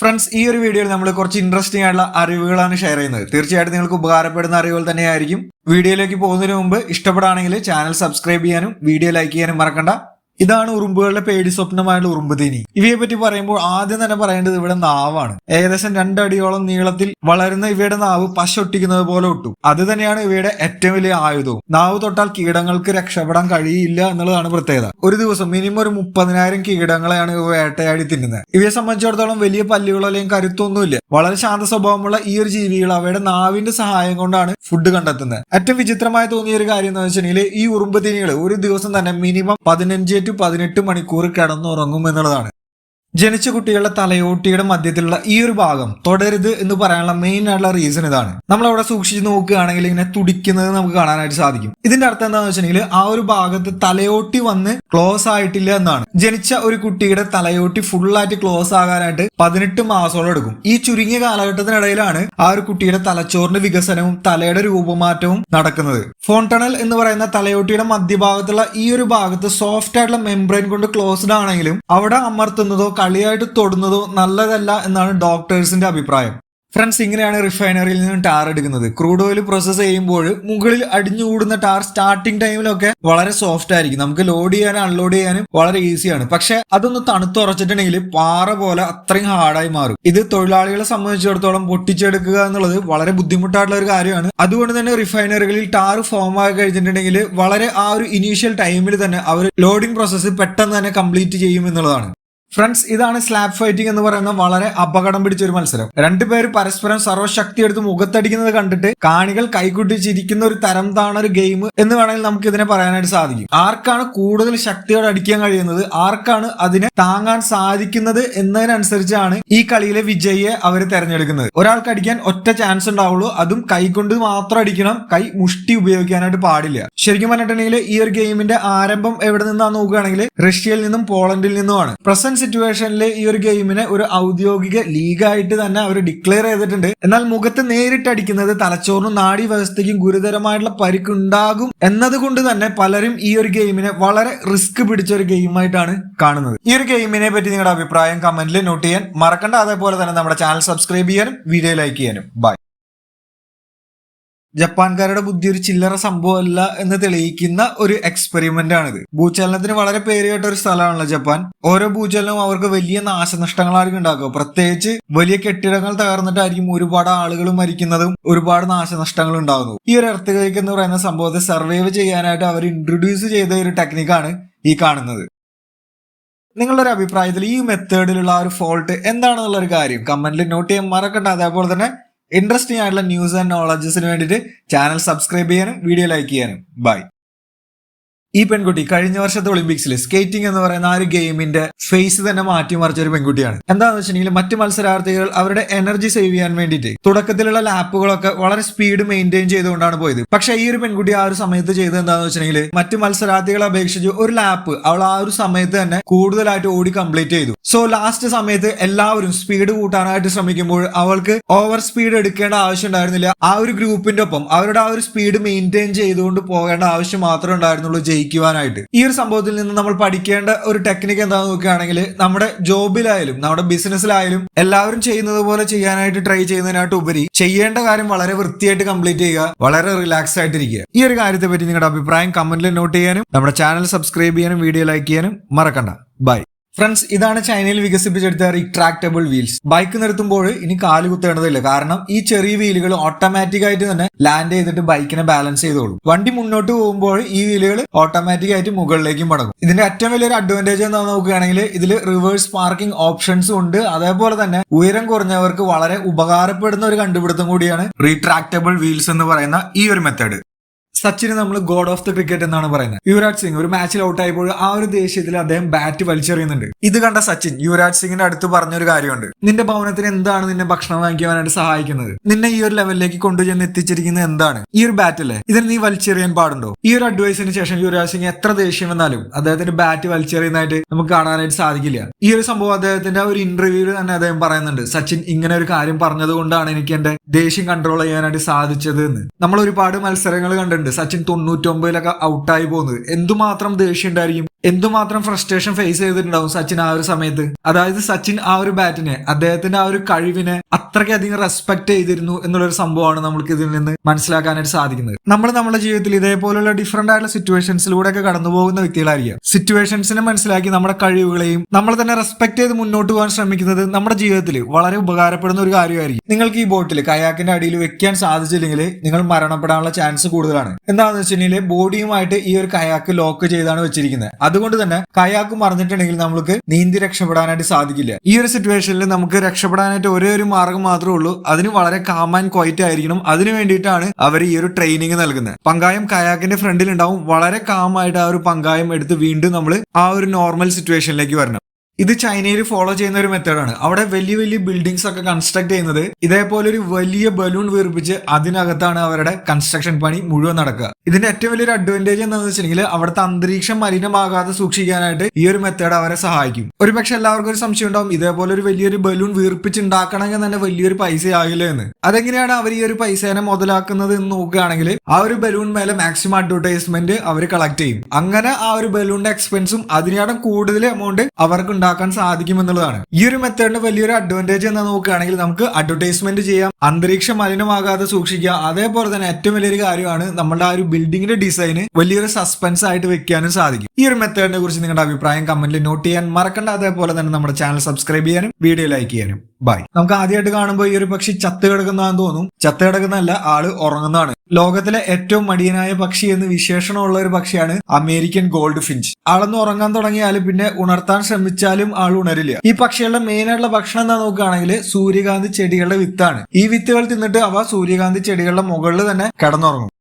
Friends ഈ ഒരു വീഡിയോയിൽ നമ്മൾ കുറച്ച് ഇൻട്രസ്റ്റിംഗ് ആയിട്ടുള്ള അറിവുകളാണ് ഷെയർ ചെയ്യുന്നത്. തീർച്ചയായിട്ടും നിങ്ങൾക്ക് ഉപകാരപ്പെടുന്ന അറിവുകൾ തന്നെയായിരിക്കും. വീഡിയോയിലേക്ക് പോകുന്നതിന് മുമ്പ് ഇഷ്ടപ്പെടുകയാണെങ്കിൽ ചാനൽ സബ്സ്ക്രൈബ് ചെയ്യാനും വീഡിയോ ലൈക്ക് ചെയ്യാനും മറക്കണ്ട. ഇതാണ് ഉറുമ്പുകളുടെ പേടി സ്വപ്നമായുള്ള ഉറുമ്പ് തേനി. ഇവയെ പറ്റി പറയുമ്പോൾ ആദ്യം തന്നെ പറയേണ്ടത് ഇവിടെ നാവാണ്. ഏകദേശം രണ്ടടിയോളം നീളത്തിൽ വളരുന്ന ഇവയുടെ നാവ് പശൊട്ടിക്കുന്നത് പോലെ ഒട്ടും. അത് തന്നെയാണ് ഇവയുടെ ഏറ്റവും വലിയ ആയുധവും. നാവ് തൊട്ടാൽ കീടങ്ങൾക്ക് രക്ഷപ്പെടാൻ കഴിയില്ല എന്നുള്ളതാണ് പ്രത്യേകത. ഒരു ദിവസം മിനിമം ഒരു മുപ്പതിനായിരം കീടങ്ങളെയാണ് ഇവ വേട്ടയാടി തിന്നുന്നത്. ഇവയെ സംബന്ധിച്ചിടത്തോളം വലിയ പല്ലുകളോ അല്ലെങ്കിൽ കരുത്തൊന്നുമില്ല. വളരെ ശാന്ത സ്വഭാവമുള്ള ഈ ഒരു ജീവികൾ അവയുടെ നാവിന്റെ സഹായം കൊണ്ടാണ് ഫുഡ് കണ്ടെത്തുന്നത്. ഏറ്റവും വിചിത്രമായി തോന്നിയ ഒരു കാര്യം എന്ന് വെച്ചിട്ടുണ്ടെങ്കിൽ ഈ ഉറുമ്പ് തിനികൾ ഒരു ദിവസം തന്നെ മിനിമം പതിനഞ്ച് ടു പതിനെട്ട് മണിക്കൂർ കിടന്നുറങ്ങും എന്നുള്ളതാണ് ജനിച്ച കുട്ടികളുടെ തലയോട്ടിയുടെ മധ്യത്തിലുള്ള ഈ ഒരു ഭാഗം തുടരുത് എന്ന് പറയാനുള്ള മെയിൻ ആയിട്ടുള്ള റീസൺ ഇതാണ്. നമ്മൾ അവിടെ സൂക്ഷിച്ച് നോക്കുകയാണെങ്കിൽ ഇങ്ങനെ തുടിക്കുന്നത് നമുക്ക് കാണാനായിട്ട് സാധിക്കും. ഇതിന്റെ അർത്ഥം എന്താണെന്ന് വെച്ചിട്ടുണ്ടെങ്കിൽ ആ ഒരു ഭാഗത്ത് തലയോട്ടി വന്ന് ക്ലോസ് ആയിട്ടില്ല എന്നാണ്. ജനിച്ച ഒരു കുട്ടിയുടെ തലയോട്ടി ഫുള്ളായിട്ട് ക്ലോസ് ആകാനായിട്ട് പതിനെട്ട് മാസത്തോളം എടുക്കും. ഈ ചുരുങ്ങിയ കാലഘട്ടത്തിനിടയിലാണ് ആ ഒരു കുട്ടിയുടെ തലച്ചോറിന്റെ വികസനവും തലയുടെ രൂപമാറ്റവും നടക്കുന്നത്. ഫോൺടണൽ എന്ന് പറയുന്ന തലയോട്ടിയുടെ മധ്യഭാഗത്തുള്ള ഈ ഒരു ഭാഗത്ത് സോഫ്റ്റ് ആയിട്ടുള്ള മെംബ്രെയിൻ കൊണ്ട് ക്ലോസ്ഡ് ആണെങ്കിലും അവിടെ അമർത്തുന്നതോ കളിയായിട്ട് തൊടുന്നതോ നല്ലതല്ല എന്നാണ് ഡോക്ടേഴ്സിന്റെ അഭിപ്രായം. ഫ്രണ്ട്സ് ഇങ്ങനെയാണ് റിഫൈനറിയിൽ നിന്ന് ടാർ എടുക്കുന്നത്. ക്രൂഡ് ഓയിൽ പ്രോസസ് ചെയ്യുമ്പോൾ മുകളിൽ അടിഞ്ഞുകൂടുന്ന ടാർ സ്റ്റാർട്ടിംഗ് ടൈമിലൊക്കെ വളരെ സോഫ്റ്റ് ആയിരിക്കും. നമുക്ക് ലോഡ് ചെയ്യാനും അൺലോഡ് ചെയ്യാനും വളരെ ഈസിയാണ് പക്ഷെ അതൊന്ന് തണുത്തുറച്ചിട്ടുണ്ടെങ്കിൽ പാറ പോലെ അത്രയും ഹാർഡായി മാറും. ഇത് തൊഴിലാളികളെ സംബന്ധിച്ചിടത്തോളം പൊട്ടിച്ചെടുക്കുക എന്നുള്ളത് വളരെ ബുദ്ധിമുട്ടായിട്ടുള്ള ഒരു കാര്യമാണ്. അതുകൊണ്ട് തന്നെ റിഫൈനറികളിൽ ടാർ ഫോം ആയി കഴിഞ്ഞിട്ടുണ്ടെങ്കിൽ വളരെ ആ ഒരു ഇനീഷ്യൽ ടൈമിൽ തന്നെ അവർ ലോഡിംഗ് പ്രോസസ്സ് പെട്ടെന്ന് തന്നെ കംപ്ലീറ്റ് ചെയ്യും എന്നുള്ളതാണ്. ഫ്രണ്ട്സ് ഇതാണ് സ്ലാബ് ഫൈറ്റിംഗ് എന്ന് പറയുന്ന വളരെ അപകടം പിടിച്ച ഒരു മത്സരം. രണ്ടുപേര് പരസ്പരം സർവശക്തി എടുത്ത് മുഖത്തടിക്കുന്നത് കണ്ടിട്ട് കാണികൾ കൈകുട്ടി ചിരിക്കുന്ന ഒരു തരം താണ ഒരു ഗെയിം എന്ന് വേണമെങ്കിൽ നമുക്ക് ഇതിനെ പറയാനായിട്ട് സാധിക്കും. ആർക്കാണ് കൂടുതൽ ശക്തിയോടെ അടിക്കാൻ കഴിയുന്നത്? ആർക്കാണ് അതിനെ താങ്ങാൻ സാധിക്കുന്നത് എന്നതിനനുസരിച്ചാണ് ഈ കളിയിലെ വിജയിയെ അവർ തെരഞ്ഞെടുക്കുന്നത്. ഒരാൾക്ക് അടിക്കാൻ ഒറ്റ ചാൻസ് ഉണ്ടാവുള്ളൂ. അതും കൈകൊണ്ട് മാത്രം അടിക്കണം. കൈ മുഷ്ടി ഉപയോഗിക്കാനായിട്ട് പാടില്ല. ശരിക്കും പറഞ്ഞിട്ടുണ്ടെങ്കിൽ ഈ ഒരു ഗെയിമിന്റെ ആരംഭം എവിടെ നിന്നാണ് നോക്കുകയാണെങ്കിൽ റഷ്യയിൽ നിന്നും പോളണ്ടിൽ നിന്നുമാണ്. പ്രസന്റ് സിറ്റുവേഷനിൽ ഈ ഒരു ഗെയിമിനെ ഒരു ഔദ്യോഗിക ലീഗായിട്ട് തന്നെ അവർ ഡിക്ലെയർ ചെയ്തിട്ടുണ്ട്. എന്നാൽ മുഖത്ത് നേരിട്ട് അടിക്കുന്നത് തലച്ചോറിനും നാഡി വ്യവസ്ഥയ്ക്കും ഗുരുതരമായിട്ടുള്ള പരിക്കുണ്ടാകും എന്നതുകൊണ്ട് തന്നെ പലരും ഈ ഒരു ഗെയിമിനെ വളരെ റിസ്ക് പിടിച്ച ഒരു ഗെയിമായിട്ടാണ് കാണുന്നത്. ഈ ഒരു ഗെയിമിനെ പറ്റി നിങ്ങളുടെ അഭിപ്രായം കമന്റിൽ നോട്ട് ചെയ്യാൻ മറക്കണ്ട. അതേപോലെ തന്നെ നമ്മുടെ ചാനൽ സബ്സ്ക്രൈബ് ചെയ്യാനും വീഡിയോ ലൈക്ക് ചെയ്യാനും. ബൈ ജപ്പാൻകാരുടെ ബുദ്ധി ഒരു ചില്ലറ സംഭവമല്ല എന്ന് തെളിയിക്കുന്ന ഒരു എക്സ്പെരിമെന്റ് ആണിത്. ഭൂചലനത്തിന് വളരെ പേരുകേട്ട ഒരു സ്ഥലമാണല്ലോ ജപ്പാൻ. ഓരോ ഭൂചലനവും അവർക്ക് വലിയ നാശനഷ്ടങ്ങളായിരിക്കും ഉണ്ടാക്കുക. പ്രത്യേകിച്ച് വലിയ കെട്ടിടങ്ങൾ തകർന്നിട്ടായിരിക്കും ഒരുപാട് ആളുകൾ മരിക്കുന്നതും ഒരുപാട് നാശനഷ്ടങ്ങൾ ഉണ്ടാകുന്നതും. ഈ ഒരു എർത്തുകയ്ക്ക് എന്ന് പറയുന്ന സംഭവത്തെ സർവൈവ് ചെയ്യാനായിട്ട് അവർ ഇൻട്രൊഡ്യൂസ് ചെയ്ത ഒരു ടെക്നിക്കാണ് ഈ കാണുന്നത്. നിങ്ങളുടെ ഒരു അഭിപ്രായത്തിൽ ഈ മെത്തേഡിലുള്ള ആ ഒരു ഫോൾട്ട് എന്താണെന്നുള്ള ഒരു കാര്യം കമന്റിൽ നോട്ട് ചെയ്യാൻ മറക്കണ്ട. അതേപോലെ തന്നെ ഇൻട്രസ്റ്റിംഗ് ആയിട്ടുള്ള ന്യൂസ് ആൻഡ് നോളജസിന് വേണ്ടിയിട്ട് ചാനൽ സബ്സ്ക്രൈബ് ചെയ്യാനും വീഡിയോ ലൈക്ക് ചെയ്യാനും. ബൈ ഈ പെൺകുട്ടി കഴിഞ്ഞ വർഷത്തെ ഒളിമ്പിക്സിൽ സ്കേറ്റിംഗ് എന്ന് പറയുന്ന ആ ഒരു ഗെയിമിന്റെ ഫേസ് തന്നെ മാറ്റിമറിച്ച ഒരു പെൺകുട്ടിയാണ്. എന്താണെന്ന് വെച്ചിട്ടുണ്ടെങ്കിൽ മറ്റ് മത്സരാർത്ഥികൾ അവരുടെ എനർജി സേവ് ചെയ്യാൻ വേണ്ടിയിട്ട് തുടക്കത്തിലുള്ള ലാപ്പുകളൊക്കെ വളരെ സ്പീഡ് മെയിന്റെയിൻ ചെയ്തുകൊണ്ടാണ് പോയത്. പക്ഷെ ഈ ഒരു പെൺകുട്ടി ആ ഒരു സമയത്ത് ചെയ്തത് എന്താണെന്ന് വെച്ചിട്ടുണ്ടെങ്കിൽ മറ്റ് മത്സരാർത്ഥികളെ അപേക്ഷിച്ച് ഒരു ലാപ്പ് അവൾ ആ ഒരു സമയത്ത് തന്നെ കൂടുതലായിട്ട് ഓടി കംപ്ലീറ്റ് ചെയ്തു. സോ ലാസ്റ്റ് സമയത്ത് എല്ലാവരും സ്പീഡ് കൂട്ടാനായിട്ട് ശ്രമിക്കുമ്പോൾ അവൾക്ക് ഓവർ സ്പീഡ് എടുക്കേണ്ട ആവശ്യം ഉണ്ടായിരുന്നില്ല. ആ ഒരു ഗ്രൂപ്പിന്റെ ഒപ്പം അവരുടെ ആ ഒരു സ്പീഡ് മെയിന്റെയിൻ ചെയ്തുകൊണ്ട് പോകേണ്ട ആവശ്യം മാത്രമേ ഉണ്ടായിരുന്നുള്ളൂ ജയിക്കുവാനായിട്ട്. ഈ ഒരു സംഭവത്തിൽ നിന്ന് നമ്മൾ പഠിക്കേണ്ട ഒരു ടെക്നിക്ക് എന്താണെന്ന് നോക്കുകയാണെങ്കിൽ നമ്മുടെ ജോബിലായാലും നമ്മുടെ ബിസിനസ്സിലായാലും എല്ലാവരും ചെയ്യുന്നത് പോലെ ചെയ്യാനായിട്ട് ട്രൈ ചെയ്യുന്നതിനായിട്ട് ഉപരി ചെയ്യേണ്ട കാര്യം വളരെ വൃത്തിയായിട്ട് കംപ്ലീറ്റ് ചെയ്യുക വളരെ റിലാക്സ് ആയിട്ടിരിക്കുക. ഈ ഒരു കാര്യത്തെ പറ്റി നിങ്ങളുടെ അഭിപ്രായം കമന്റിൽ നോട്ട് ചെയ്യാനും നമ്മുടെ ചാനൽ സബ്സ്ക്രൈബ് ചെയ്യാനും വീഡിയോ ലൈക്ക് ചെയ്യാനും മറക്കണ്ട. ബൈ ഫ്രണ്ട്സ് ഇതാണ് ചൈനയിൽ വികസിപ്പിച്ചെടുത്ത റിട്രാക്റ്റബിൾ വീൽസ് ബൈക്ക് നിർത്തുമ്പോൾ ഇനി കാൽ കുത്തേണ്ടതില്ല. കാരണം ഈ ചെറിയ വീലുകൾ ഓട്ടോമാറ്റിക് ആയിട്ട് തന്നെ ലാൻഡ് ചെയ്തിട്ട് ബൈക്കിനെ ബാലൻസ് ചെയ്തോളും. വണ്ടി മുന്നോട്ട് പോകുമ്പോൾ ഈ വീലുകൾ ഓട്ടോമാറ്റിക് ആയിട്ട് മുകളിലേക്കും മടങ്ങും. ഇതിന്റെ ഏറ്റവും വലിയൊരു അഡ്വാന്റേജ് എന്ന് നോക്കുകയാണെങ്കിൽ ഇതിൽ റിവേഴ്സ് പാർക്കിംഗ് ഓപ്ഷൻസും ഉണ്ട്. അതേപോലെ തന്നെ ഉയരം കുറഞ്ഞവർക്ക് വളരെ ഉപകാരപ്പെടുന്ന ഒരു കണ്ടുപിടുത്തം കൂടിയാണ് റീട്രാക്ടബിൾ വീൽസ് എന്ന് പറയുന്ന ഈ ഒരു മെത്തേഡ് സച്ചിന് നമ്മൾ ഗോഡ് ഓഫ് ദ ക്രിക്കറ്റ് എന്നാണ് പറയുന്നത്. യുവരാജ് സിംഗ് ഒരു മാച്ചിൽ ഔട്ട് ആയപ്പോൾ ആ ഒരു ദേഷ്യത്തിൽ അദ്ദേഹം ബാറ്റ് വലിച്ചെറിയുന്നുണ്ട്. ഇത് കണ്ട സച്ചിൻ യുവരാജ് സിംഗിന്റെ അടുത്ത് പറഞ്ഞൊരു കാര്യമുണ്ട്. നിന്റെ ഭവനത്തിന് എന്താണ് നിന്നെ ഭക്ഷണം വാങ്ങിക്കുവാനായിട്ട് സഹായിക്കുന്നത്? നിന്നെ ഈ ഒരു ലെവലിലേക്ക് കൊണ്ടുചെന്ന് എത്തിച്ചിരിക്കുന്നത് എന്താണ്? ഈ ഒരു ബാറ്റ് അല്ലേ? ഇതിന് നീ വലിച്ചെറിയാൻ പാടുണ്ടോ? ഈ ഒരു അഡ്വൈസിന് ശേഷം യുവരാജ് സിംഗ് എത്ര ദേഷ്യം വന്നാലും അദ്ദേഹത്തിന്റെ ബാറ്റ് വലിച്ചെറിയുന്നതായിട്ട് നമുക്ക് കാണാനായിട്ട് സാധിക്കില്ല. ഈ ഒരു സംഭവം അദ്ദേഹത്തിന്റെ ഒരു ഇന്റർവ്യൂവിൽ തന്നെ അദ്ദേഹം പറയുന്നുണ്ട്. സച്ചിൻ ഇങ്ങനെ ഒരു കാര്യം പറഞ്ഞത് കൊണ്ടാണ് എനിക്ക് എന്റെ ദേഷ്യം കൺട്രോൾ ചെയ്യാനായിട്ട് സാധിച്ചത് എന്ന്. നമ്മൾ ഒരുപാട് മത്സരങ്ങൾ കണ്ടിട്ടുണ്ട്. സച്ചിൻ തൊണ്ണൂറ്റൊമ്പതിലൊക്കെ ഔട്ടായി പോകുന്നത്. എന്തുമാത്രം ദേഷ്യം ഉണ്ടായിരിക്കും? എന്തുമാത്രം ഫ്രസ്ട്രേഷൻ ഫേസ് ചെയ്തിട്ടുണ്ടാവും സച്ചിൻ ആ ഒരു സമയത്ത്? അതായത് സച്ചിൻ ആ ഒരു ബാറ്റിനെ അദ്ദേഹത്തിന്റെ ആ ഒരു കഴിവിനെ അത്രയ്ക്കധികം റെസ്പെക്ട് ചെയ്തിരുന്നു എന്നുള്ളൊരു സംഭവമാണ് നമുക്ക് ഇതിൽ നിന്ന് മനസ്സിലാക്കാനായിട്ട് സാധിക്കുന്നത്. നമ്മൾ നമ്മുടെ ജീവിതത്തിൽ ഇതേപോലുള്ള ഡിഫറെന്റ് ആയിട്ടുള്ള സിറ്റുവേഷൻസിലൂടെ ഒക്കെ കടന്നു പോകുന്ന വ്യക്തികളായിരിക്കും. സിറ്റുവേഷൻസിനെ മനസ്സിലാക്കി നമ്മുടെ കഴിവുകളെയും നമ്മൾ തന്നെ റെസ്പെക്ട് ചെയ്ത് മുന്നോട്ട് പോകാൻ ശ്രമിക്കുന്നത് നമ്മുടെ ജീവിതത്തിൽ വളരെ ഉപകാരപ്പെടുന്ന ഒരു കാര്യമായിരിക്കും. നിങ്ങൾക്ക് ഈ ബോട്ടിൽ കയാക്കിന്റെ അടിയിൽ വെക്കാൻ സാധിച്ചില്ലെങ്കിൽ നിങ്ങൾ മരണപ്പെടാനുള്ള ചാൻസ് കൂടുതലാണ്. എന്താണെന്ന് വെച്ചിട്ടുണ്ടെങ്കിൽ ബോഡിയുമായിട്ട് ഈ ഒരു കയാക്ക് ലോക്ക് ചെയ്താണ് വെച്ചിരിക്കുന്നത്. അതുകൊണ്ട് തന്നെ കയാക്ക് മറിഞ്ഞിട്ടുണ്ടെങ്കിൽ നമുക്ക് നീന്തി രക്ഷപ്പെടാനായിട്ട് സാധിക്കില്ല. ഈ ഒരു സിറ്റുവേഷനിൽ നമുക്ക് രക്ഷപ്പെടാനായിട്ട് ഒരേ ഒരു മാർഗം മാത്രമേ ഉള്ളൂ. അതിന് വളരെ കാം ആൻഡ് ക്വൈറ്റ് ആയിരിക്കണം. അതിനു വേണ്ടിയിട്ടാണ് അവർ ഈ ഒരു ട്രെയിനിങ് നൽകുന്നത്. പങ്കായം കയാക്കിന്റെ ഫ്രണ്ടിൽ ഉണ്ടാവും. വളരെ കാം ആയിട്ട് ആ ഒരു പങ്കായം എടുത്ത് വീണ്ടും നമ്മൾ ആ ഒരു നോർമൽ സിറ്റുവേഷനിലേക്ക് വരണം. ഇത് ചൈനയിൽ ഫോളോ ചെയ്യുന്ന ഒരു മെത്തേഡാണ് അവിടെ വലിയ വലിയ ബിൽഡിങ്സ് ഒക്കെ കൺസ്ട്രക്ട് ചെയ്യുന്നത് ഇതേപോലെ ഒരു വലിയ ബലൂൺ വീർപ്പിച്ച് അതിനകത്താണ് അവരുടെ കൺസ്ട്രക്ഷൻ പണി മുഴുവൻ നടക്കുക. ഇതിന്റെ ഏറ്റവും വലിയൊരു അഡ്വാന്റേജ് എന്താണെന്ന് വെച്ചിട്ടുണ്ടെങ്കിൽ അവിടുത്തെ അന്തരീക്ഷം മലിനമാകാതെ സൂക്ഷിക്കാനായിട്ട് ഈ ഒരു മെത്തേഡ് അവരെ സഹായിക്കും. ഒരുപക്ഷെ എല്ലാവർക്കും ഒരു സംശയം ഉണ്ടാവും ഇതേപോലെ ഒരു വലിയൊരു ബലൂൺ വീർപ്പിച്ചുണ്ടാക്കണമെങ്കിൽ തന്നെ വലിയൊരു പൈസ ആകില്ല എന്ന്. അതെങ്ങനെയാണ് അവർ ഈ ഒരു പൈസേനെ മുതലാക്കുന്നത് എന്ന് നോക്കുകയാണെങ്കിൽ ആ ഒരു ബലൂൺ മേലെ മാക്സിമം അഡ്വർടൈസ്മെന്റ് അവർ കളക്ട് ചെയ്യും. അങ്ങനെ ആ ഒരു ബലൂണിന്റെ എക്സ്പെൻസും അതിനേക്കാളും കൂടുതൽ എമൗണ്ട് അവർക്ക് ഉണ്ടാക്കാൻ സാധിക്കും എന്നുള്ളതാണ് ഈ ഒരു മെത്തേഡിന് വലിയൊരു അഡ്വാന്റേജ് എന്ന് നോക്കുകയാണെങ്കിൽ നമുക്ക് അഡ്വർടൈസ്മെന്റ് ചെയ്യാം അന്തരീക്ഷം മലിനമാകാതെ സൂക്ഷിക്കുക. അതേപോലെ തന്നെ ഏറ്റവും വലിയൊരു കാര്യമാണ് നമ്മുടെ ആ ഒരു ബിൽഡിങ്ങിന്റെ ഡിസൈന് വലിയൊരു സസ്പെൻസ് ആയിട്ട് വെക്കാനും സാധിക്കും. ഈ ഒരു മെത്തേഡിനെ കുറിച്ച് നിങ്ങളുടെ അഭിപ്രായം കമന്റിൽ നോട്ട് ചെയ്യാൻ മറക്കണ്ട. അതേപോലെ തന്നെ നമ്മുടെ ചാനൽ സബ്സ്ക്രൈബ് ചെയ്യാനും വീഡിയോ ലൈക്ക് ചെയ്യാനും. ബൈ നമുക്ക് ആദ്യമായിട്ട് കാണുമ്പോൾ ഈ ഒരു പക്ഷി ചത്ത് കിടക്കുന്നതാന്ന് തോന്നും. ചത്ത് കിടക്കുന്നതല്ല ആൾ ഉറങ്ങുന്നതാണ്. ലോകത്തിലെ ഏറ്റവും മടിയനായ പക്ഷി എന്ന് വിശേഷണമുള്ള ഒരു പക്ഷിയാണ് അമേരിക്കൻ ഗോൾഡ് ഫിഞ്ച് ആളൊന്ന് ഉറങ്ങാൻ തുടങ്ങിയാൽ പിന്നെ ഉണർത്താൻ ശ്രമിച്ചാലും ആൾ ഉണരില്ല. ഈ പക്ഷികളുടെ മെയിൻ ആയിട്ടുള്ള ഭക്ഷണം എന്താ നോക്കുകയാണെങ്കിൽ സൂര്യകാന്തി ചെടികളുടെ വിത്താണ്. ഈ വിത്തുകൾ തിന്നിട്ട് അവ സൂര്യകാന്തി ചെടികളുടെ മുകളിൽ തന്നെ കിടന്നുറങ്ങും.